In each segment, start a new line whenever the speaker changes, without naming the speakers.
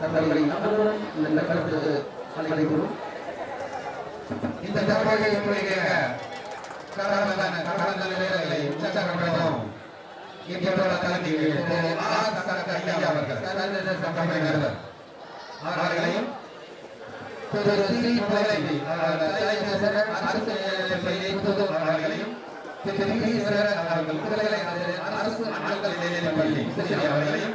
தங்களை இந்த கருத்து அழைக்கிறோம்
இந்த தகவலுடைய கடந்த கடந்த நிலைகளை உற்சாகப்படுத்தும் இப்போது கல்வியில் அவர்கள் சர்வதேச சங்கமையினர் அவர்களையும் திரு சி அரசு அவர்களையும் திரு. அவர்கள் அரசு ஆண்கள் நிலையப் பள்ளி அவர்களையும்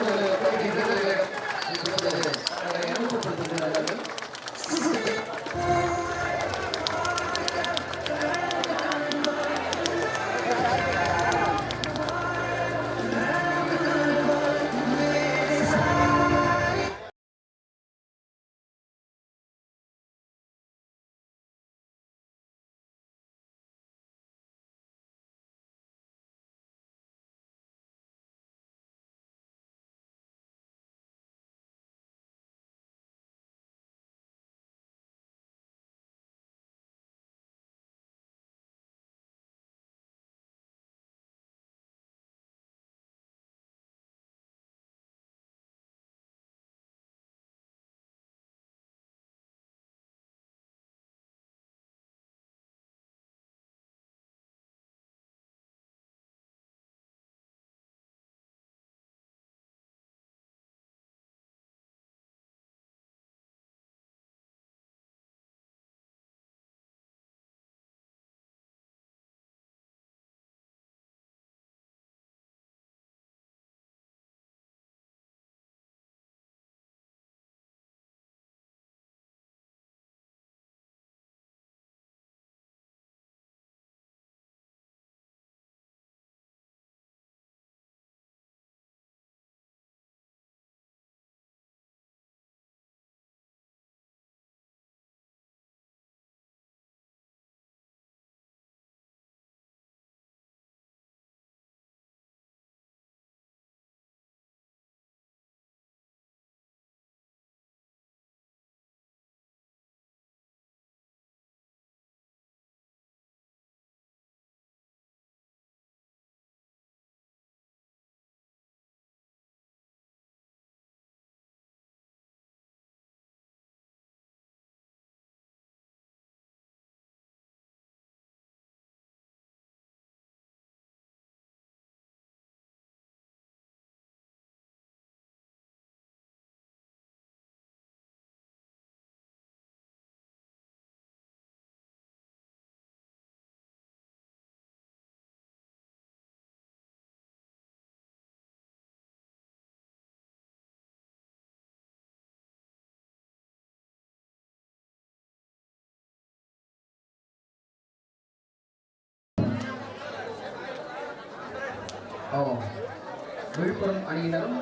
விழுப்புரம் அணியினரும்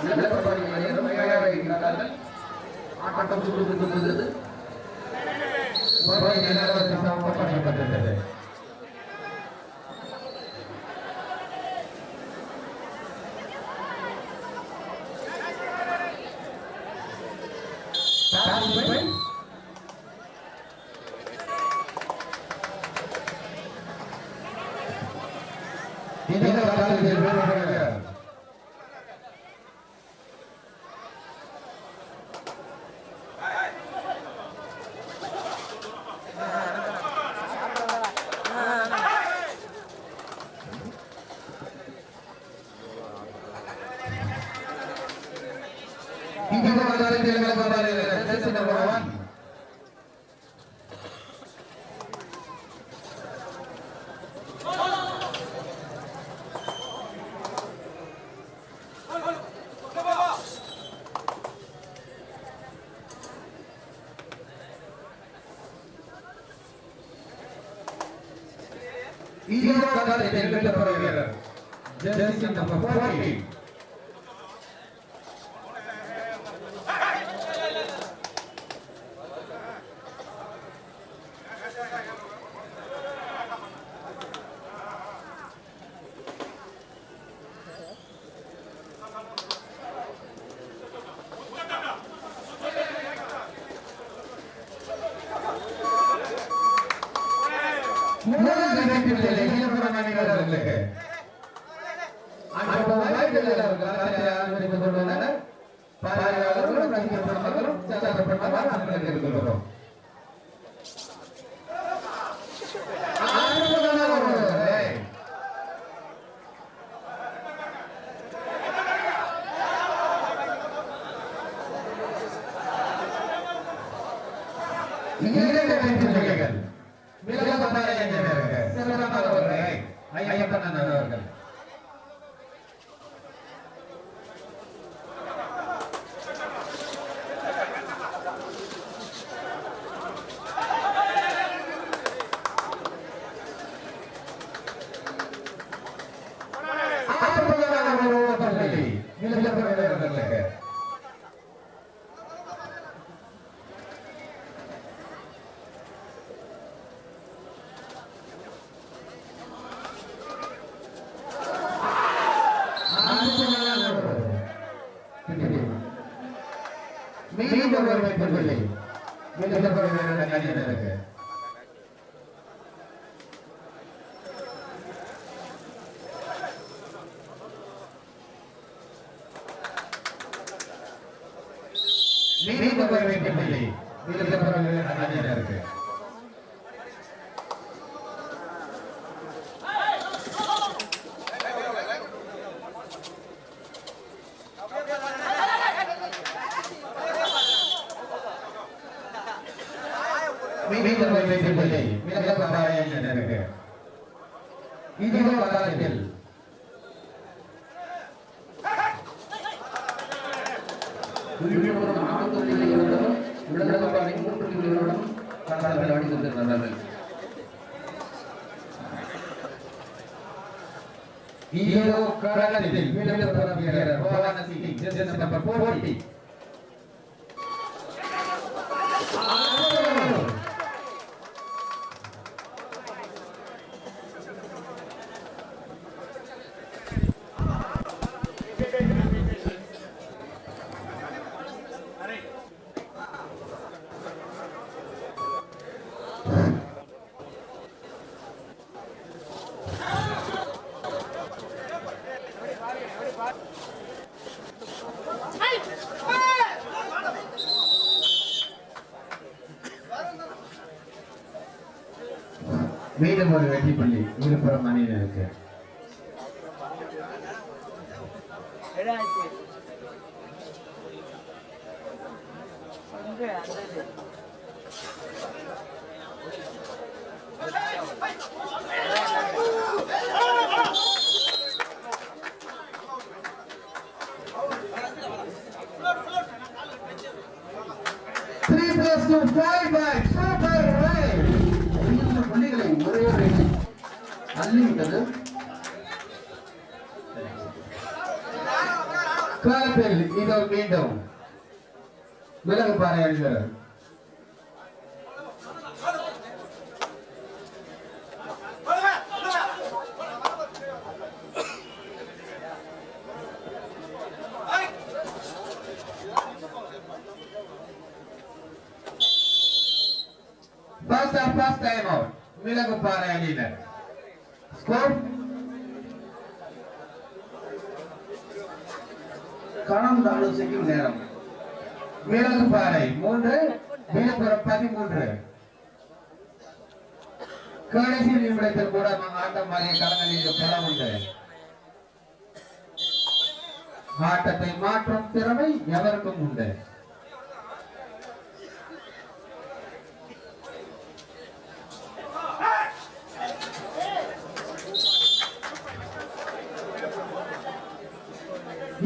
விளக்கப்படி அணியினரும் தயாராக இருக்கிறார்கள் ஆட்டம் சுடுபட்டு வருகிறது
ஒப்படைக்கப்பட்டது இந்த காலத்தில் வேறுபடுகிறது இந்த காலத்தில் வேறுபடுகிறது ஜெர்சி நம்பர் ஒன் இந்த காலத்தில் வேறுபடுகிறது ஜெர்சி நம்பர் 40 முதல் வெற்றிகளை விழுப்புரம் அணிவீரர்களுக்கு அந்த வாய்ப்புகள் அவர்கள் கொண்டுள்ளனர் பார்வையாளர்களும் ரசிகர் பெருமக்களும் சச்சார பெருமக்களும் அன்புடன் இருக்கிறோம் அற்புதமான ஒரு ஏய். இரண்டு வெற்றி புள்ளிகள் விலகப்பட்ட இளைஞர்கள் சிறப்பான ஒரு ஏய். ஐயப்பன் அண்ணன் அவர்கள் அற்புதமான ஒரு ஓட்டப்பள்ளி விழுப்புரம் வீரர்களுக்கு அற்புதமான ஒரு வெற்றி. மீண்டும் ஒரு வெற்றி புள்ளி விழுப்புரம் வீரர்கள் அணியினருக்கு மீண்டும் ஒரு வெற்றி புள்ளி விழுப்புரம் வீரர்கள் அணியினருக்கு மீண்டும் ஒரு வெற்றி புள்ளி விழுப்புரம் அணியினருக்கு இதே காலத்தில்
விழுப்புரம் நான்கு புள்ளிகளுடன் விழுப்புரம் மூன்று புள்ளிகளுடன் களத்தில் ஆடி கொண்டிருக்கிறார்கள்
இதோ களத்தில் விழுப்புரம் வீரர் பவான சிங் ஜெர்சி மீண்டும் ஒரு வெற்றி புள்ளி. விழுப்புரம் அணியினருக்கு. களத்தில் இதோ மீண்டும் விலகு பாறை அணிவீரர் First and first time out. விலகு பாறை அணியினர்
கணம் ஆலோசிக்கும் நேரம்.
விலகு பாறை. மூன்று விழுப்புரம் பதிமூன்று. கடைசி நிமிடத்தில் கூட நாம் ஆட்டம் மாறிய களங்களில் பலம் உண்டு. ஆட்டத்தை மாற்றும் திறமை எவருக்கும் உண்டு.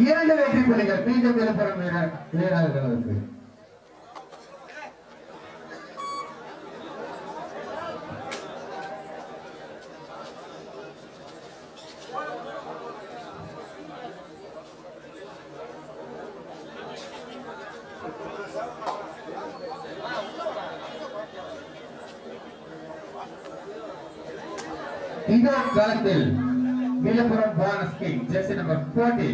இரண்டு வெற்றி புள்ளிகள். மீண்டும் விழுப்புரம் வீரர் வீரர்களுக்கு இதோ களத்தில் Villupuram bonus king jersey number 14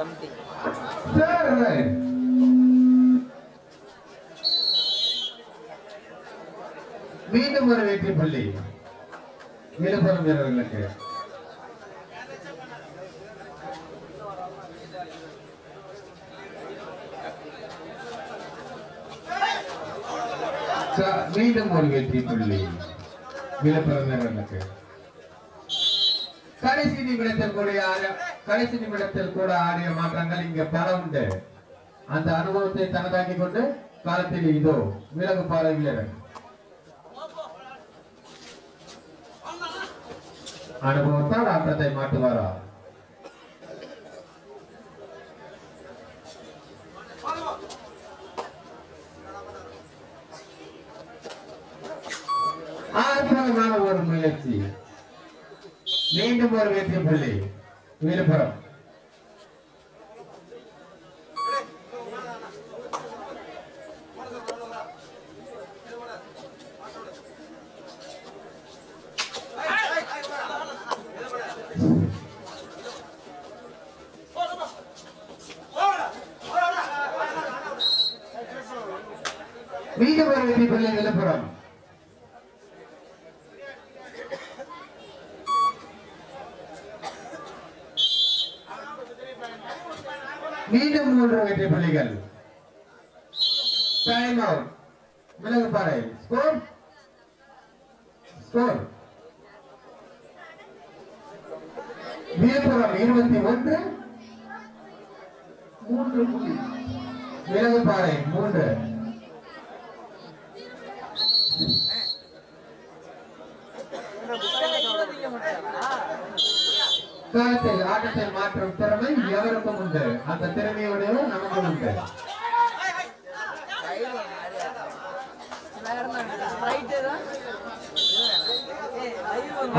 ஐந்து
மீண்டும் ஒரு வெற்றி புள்ளி விழுப்புரம் வீரர்களுக்கு மீண்டும் ஒரு வெற்றி புள்ளி. விழுப்புரம் வீரர்களுக்கு கடைசி நிமிடத்தில் கூட கடைசி நிமிடத்தில் கூட ஆடிய மாற்றங்கள் இங்க பல உண்டு. அந்த அனுபவத்தை தனதாக்கி கொண்டு காலத்தில் இதோ விலகு பாறை வீரர் அனுபவத்தால் ஆட்டத்தை மாட்டுவாரா அற்புதமான ஒரு முயற்சி மீண்டும் ஒரு வெற்றி புள்ளி விழுப்புரம் மீண்டும் ஒரு வெற்றி புள்ளி விழுப்புரம் மீண்டும் மூன்று வெற்றி புள்ளிகள் டைம் அவுட் விலகுப்பாறை ஸ்கோர் ஸ்கோர் விழுப்புரம் இருபத்தி ஒன்று
மூன்று புள்ளி
விலகுப்பாறை மூன்று காலத்தில் ஆட்டத்தை மாற்றும் திறமை எவருக்கும் உண்டு? அந்த திறமையுடைய நமக்கும் உண்டு.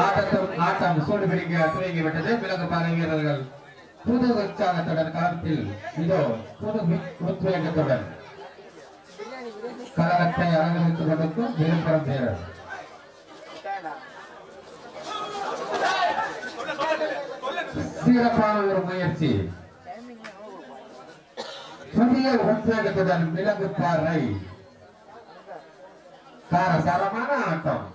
ஆட்டத்தும் ஆட்டம் சூடு பிடிக்க துவங்கி விட்டது விலகுப்பாறை வீரர்கள். புது உற்சாகத்துடன் காலத்தில் இதோ புது உத்வேகத்துடன். கலகத்தை அலங்கரித்துக் கொண்டிருக்கும் விழுப்புரம் வீரர். சிறப்பான ஒரு முயற்சி. புதிய உத்வேகத்துடன் பாறை சாரசாரமான ஆட்டம்.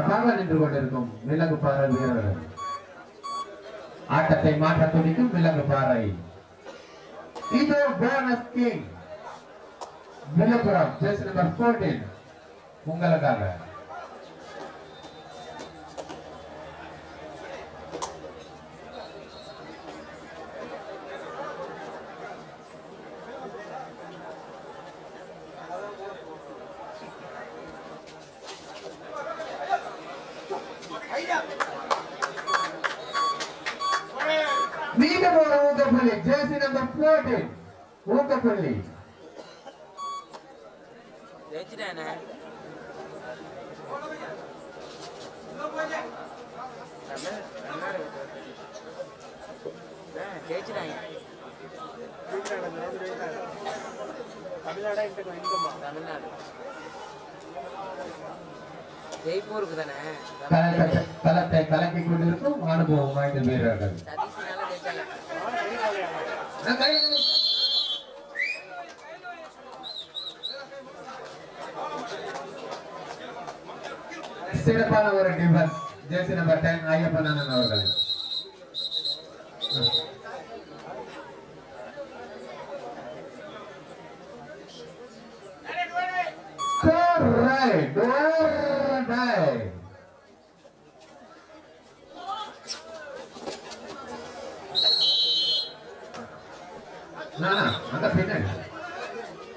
சிறப்பாக நின்று கொண்டிருக்கும் விலகு பாறை வீரர்கள் ஆட்டத்தை மாற்ற துடிக்கும் விலகு பாறை. இது bonus king Villupuram jersey number 14 உங்களுக்காக.
ಅನುಭವವಾಗಿ
ಬೇರಾಗಲ್ಲ ಸಿಡಪಾಲ ಅವರ ಡಿಬರ್ ಜೇಸಿನ ಬಟ್ಟಾಯನ್ ಅಯ್ಯಪ್ಪನವರುಗಳು
Correct, correct.
சிறப்பான ஒரு defence jersey number ten Ayyappan அண்ணன் அவர்கள் Correct. Or die. நானா அங்க பின்னாடி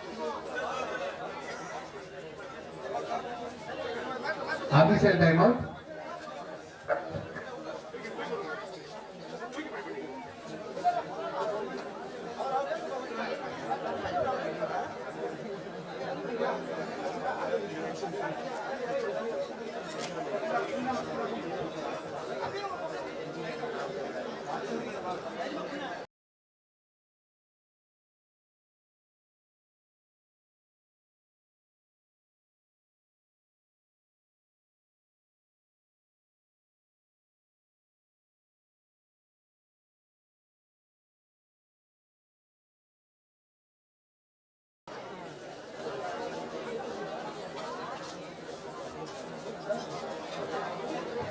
Official timeout.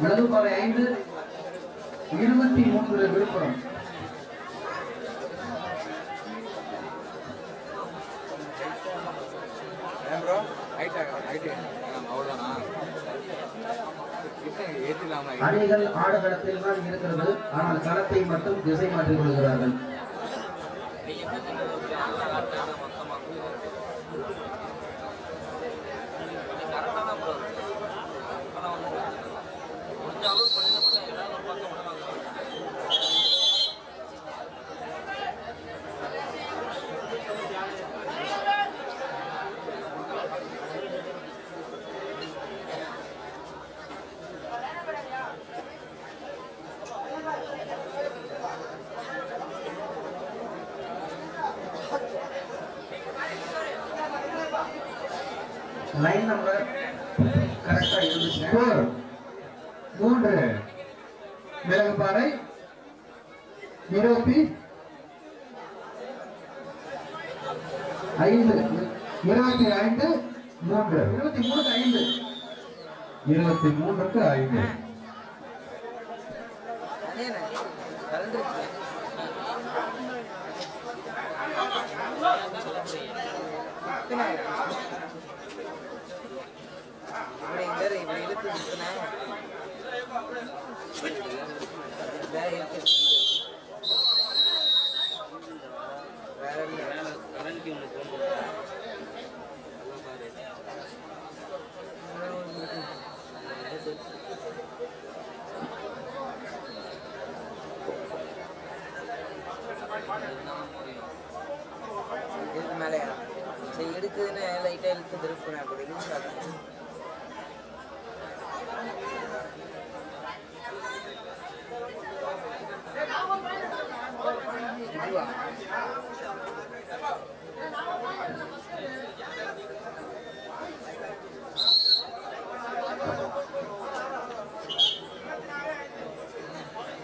மிளகுப்பாறை ஐந்து. இருபத்தி மூன்று விழுப்புரம். அணிகள் ஆடுகளத்தில் தான் இருக்கிறது. ஆனால் களத்தை மட்டும் திசை மாற்றிக் கொள்கிறார்கள் லைன் நம்பர் கரெக்டா இருந்துச்சு
ஸ்கோர் மூன்று மிளகுப்பாறை இருபத்தி
ஐந்து.
இருபத்தி ஐந்து. மூன்று
இருபத்தி மூணு ஐந்து.
இருபத்தி மூன்றுக்கு ஐந்து.
இழுத்து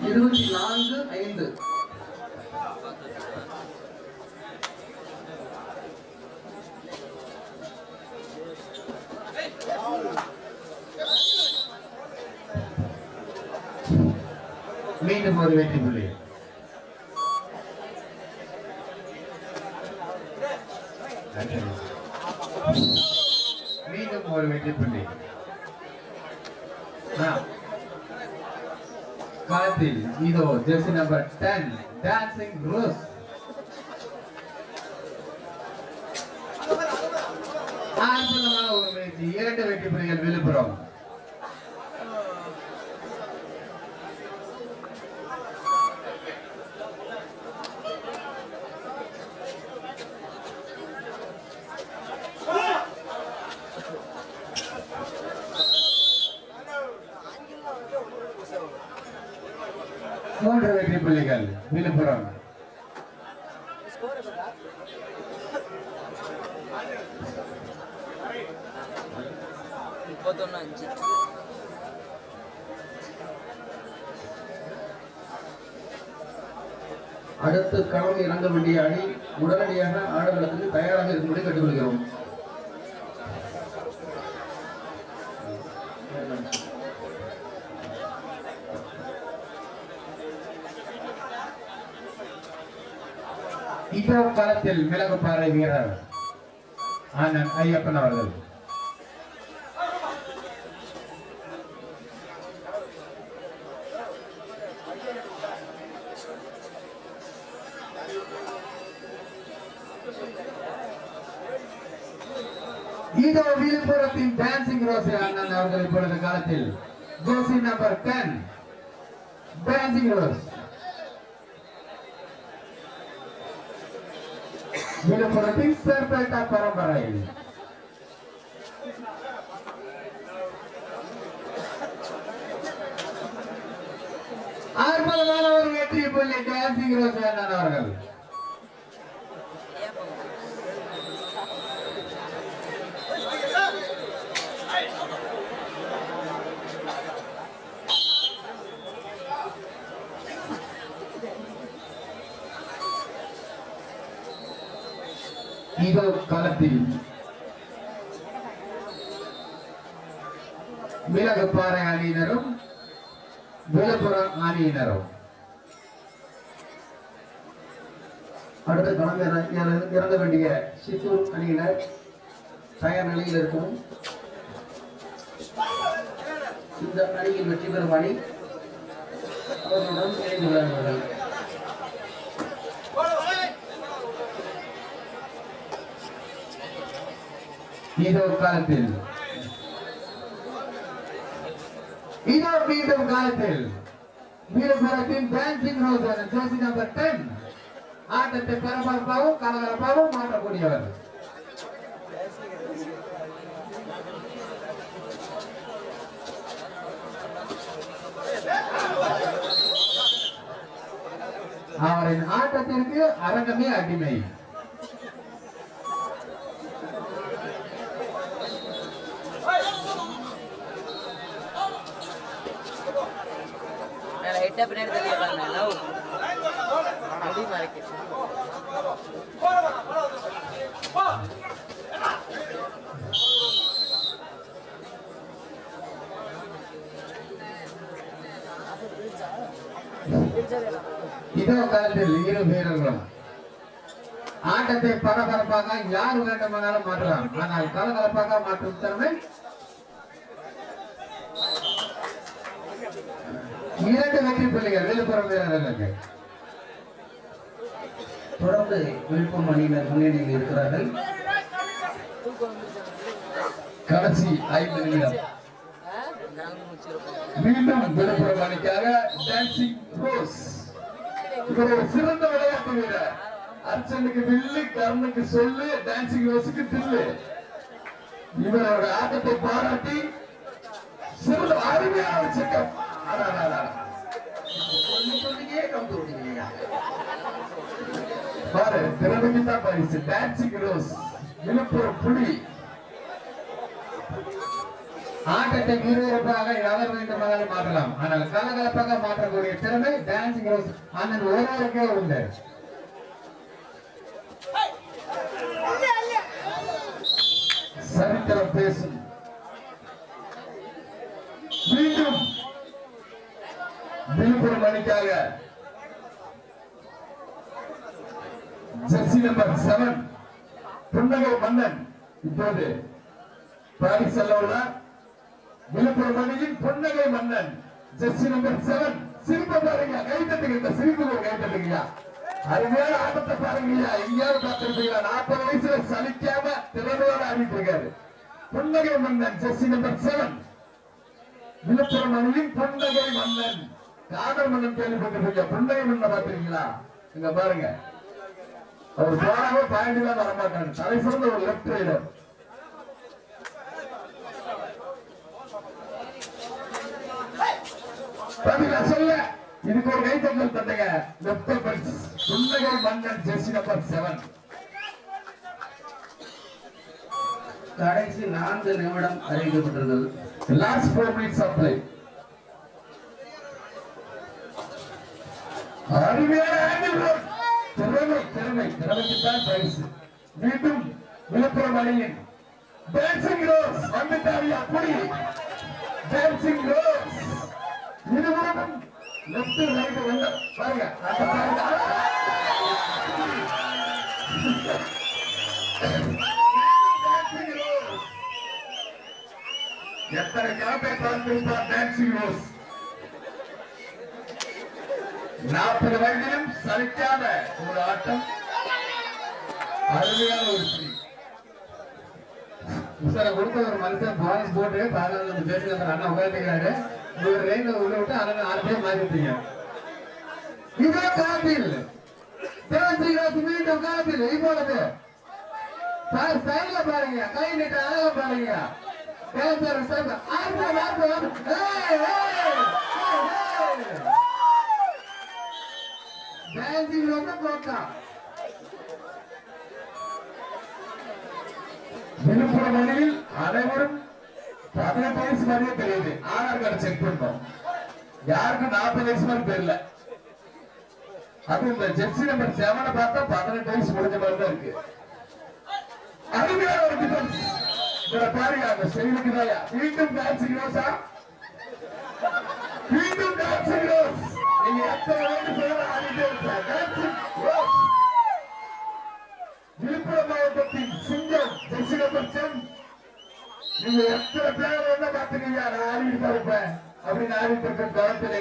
இருபத்தி நாலு ஐந்து
மீண்டும் ஒரு மீண்டும் ஒரு வெற்றி புள்ளி. களத்தில் இதோ jersey number ten dancing rose அற்புதமான ஒரு முயற்சி இரண்டு வெற்றி புள்ளிகள் விழுப்புரம் மூன்று வெற்றி புள்ளிகள் விழுப்புரம்
முப்பத்தொன்று அஞ்சு
அடுத்து களம் இறங்க வேண்டிய அணி உடனடியாக ஆடுகளத்துக்கு தயாராக இருக்கும்படி கேட்டுக்கொள்கிறோம்
இதோ களத்தில் மிளகுப்பாறை வீரர் ஆனந்த் ஐயப்பன் அவர்கள். இதோ விழுப்புரத்தின் டான்சிங் ரோசி அண்ணன் அவர்கள் இப்பொழுது காலத்தில். ஜோசி நம்பர் டென் டான்சிங் ரோஸ் விழுப்புரத்தின் சேர்பேட்டா பரம்பரை அற்புதமான ஒரு வெற்றி புள்ளி டான்சிங் ரோசி அண்ணன் அவர்கள்
ஏன் போங்க
இதோ காலத்தில் மிளகுப்பாறை அணியினரும் விழுப்புரம் அணியினரும்
அடுத்த களம் இற- இறங்க வேண்டிய சித்தூர் அணியினர் தயார் நிலையில் இருக்கும். இந்த அணியில் வெற்றி பெறும் அணி அவர்களுடன் இணைந்து விளையாடுவார்கள்.
இதோ காலத்தில் இதோ மீண்டும் காலத்தில் வீரபுரத்தின் dancing Roshan Joshi number ten ஆட்டத்தை பரபரப்பாகவும் கலகலப்பாகவும் மாற்றக்கூடியவர் அவரின் ஆட்டத்திற்கு அரங்கமே அடிமை இதோ காலத்தில் இரு வீரர்களும் ஆட்டத்தை பரபரப்பாக யார் வேண்டுமானாலும் மாற்றலாம். ஆனால் கலகலப்பாக மாற்றும் திறமை இரண்டு வெற்றி புள்ளிகள் விழுப்புரம் வீரர்களுக்கு
தொடர்ந்து விழுப்புரம் அணியினர் முன்னணியில் இருக்கிறார்கள்.
கடைசி ஐந்து நிமிடம். மீண்டும் விழுப்புரம் அணிக்காக டான்சிங் ரோஸ் இவர் ஒரு சிறந்த விளையாட்டு வீரர். அர்ச்சனுக்கு வில்லு கர்ணுக்கு சொல்லு டான்சிங் ரோஸுக்கு தில்லு. இவரோட ஆட்டத்தை பாராட்டி சிறந்த அருமையான செக்கப் பாரு பரிசு. டான்சிங் ரோஸ் விழுப்புரம் புலி. ஆட்டத்தை விறுவிறுப்பாக எவர் வேண்டுமானாலும் மாற்றலாம். ஆனால் கலகலப்பாக மாற்றக்கூடிய திறமை டான்சிங் ரோஸ் அண்ணன் ஒருவருக்கே உண்டு. சரித்திரம் பேசும். மீண்டும் விழுப்புரம் அணிக்காக. ஜெர்சி நம்பர் செவன் புன்னகை மன்னன். இப்போது பாரிஸ் செல்ல விழுப்புரம் அணியின் புன்னகை மன்னன். ஜெர்சி நம்பர் செவன் சிரிப்ப பாருங்க கைத்தட்டுங்க இந்த சிரிப்பு கை தட்டுங்கய்யா. அருமையான ஆட்டத்தை பாருங்கய்யா. எங்கேயாவது பார்த்திருப்பீங்களா? நாற்பது வயசுல சலிக்காம திறமையோட ஆடிட்டு இருக்காரு. புன்னகை மன்னன் ஜெர்சி நம்பர் செவன் விழுப்புரம் அணியின் புன்னகை மன்னன். காதல் மன்னன் கேள்விப்பட்டிருக்கீங்க புன்னகை மன்னன் பாத்திருக்கீங்களா இங்க பாருங்க. அவர் போனாவே பாயிண்ட் தான் வரமாட்டாங்க தலை சிறந்த ஒரு லெப்ட் ரைடர் பதிலா சொல்ல இதுக்கு ஒரு கைத்தட்டல் தந்தங்க. லெப்ட் பரிசு புன்னகை மன்னன் ஜெர்சி நம்பர் செவன்
கடைசி நான்கு நிமிடம் அறிவிக்கப்பட்டிருந்தது.
லாஸ்ட் ஃபோர் மினிட்ஸ் ஆஃப் திறமை திறமை. திறமைக்கு பரிசு மீண்டும் விழுப்புரம் அணியின் டான்சிங் ரோஸ் டான்சிங் ரோஸ் இருவரும் லெப்ட் ரைட் வந்த பாருங்க. அந்த பாருங்க. எத்தனை கிளப்பை பார்த்திருப்பார் டான்சிங் ரோஸ் நாற்பது வயதிலும் சலிக்காத ஒரு ஆட்டம். அருமையான ஒரு ஸ்ரீ. சார் கொடுத்த ஒரு மனுஷன் போனஸ் போட்டு பதினாலு பேசி நம்ம அண்ணா உட்காந்துக்கிறாரு ஒரு ரெயின்ல உள்ள விட்டு அண்ணன் ஆறு பேர் மாறி இதே காலத்தில் டான்சிங் மீண்டும் காலத்தில் இப்பொழுது சார் ஸ்டைல பாருங்க. கை நீட்ட அழகா பாருங்க. பேசுற ஸ்டைல் ஆர்ப்பம் ஆர்ப்பம் ஏய்! ஏய் டான்சிங் ரொம்ப விழுப்புரம் அணியில் அனைவரும் பதினெட்டு வயசு மாதிரியே தெரியுது ஆதார் கார்டு செக் பண்ணோம் யாருக்கும் நாற்பது வயசு மாதிரி தெரியல அது இந்த ஜெர்சி நம்பர் செவனை பார்த்தா பதினெட்டு வயசு முடிஞ்ச மாதிரி தான் இருக்கு அருமையான ஒரு டிஃபென்ஸ் இதுல பாருங்க அந்த செயலுக்கு தான் மீண்டும் டான்சிங் ரோசா என்ன பாத்துக்கீங்க அப்படின்னு அறிவித்திருக்கும் தரத்தில்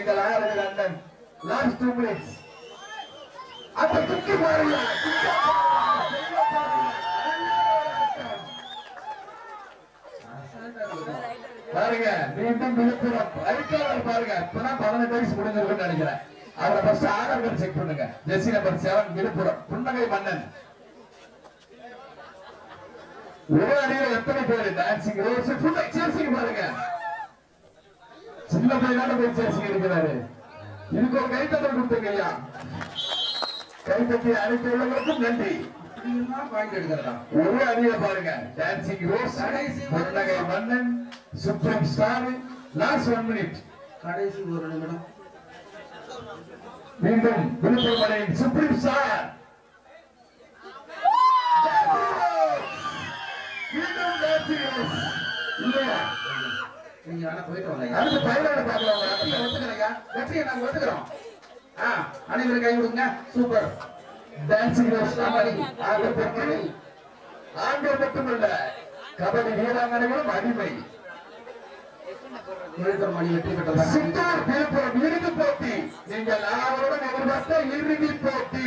பாருங்க. பாருங்க. மீண்டும் விழுப்புரம். பாருங்க. இப்பதான் பதினெட்டு வயசு முடிஞ்சிருக்குன்னு நினைக்கிறேன். அவரை ஃபர்ஸ்ட் ஆதார் செக் பண்ணுங்க. Jersey number seven Viluppuram. Punnagai Mannan. ஒரு அடியில எத்தனை பேர் டான்சிங் ரோஸ் ஃபுல்லா சேர்சிங்க பாருங்க. சின்ன பையனால போய் சேர்சிங்க இருக்கிறாரு. இதுக்கு ஒரு கைத்தட்டல் கொடுத்துங்க ஐயா கைத்தட்டி அனைத்து உள்ளவங்களுக்கும் நன்றி. ஒரு அடியில பாருங்க. Dancing rose Punnagai Mannan supreme star last one minute
கடைசி ஒரு நிமிடம்.
மீண்டும் விழுப்புரம் அணியின் சுப்ரீம் சார். மீண்டும் அடுத்து பார்க்கலாம்.
வெற்றியை வெற்றியை நாங்க ஒத்துக்கிறோம். அனைவரும் கை கொடுங்க. சூப்பர்.
டான்சிங் கபடி ஆண்கள் மட்டுமல்ல. கபடி வீராங்கனைகளும் அடிமை
விழுப்புரம் மணி வெற்றி பெற்றதாக
சித்தூர் விழுப்புரம் இறுதி போட்டி. நீங்கள் ஆவலுடன் எதிர்பார்த்த இறுதி போட்டி.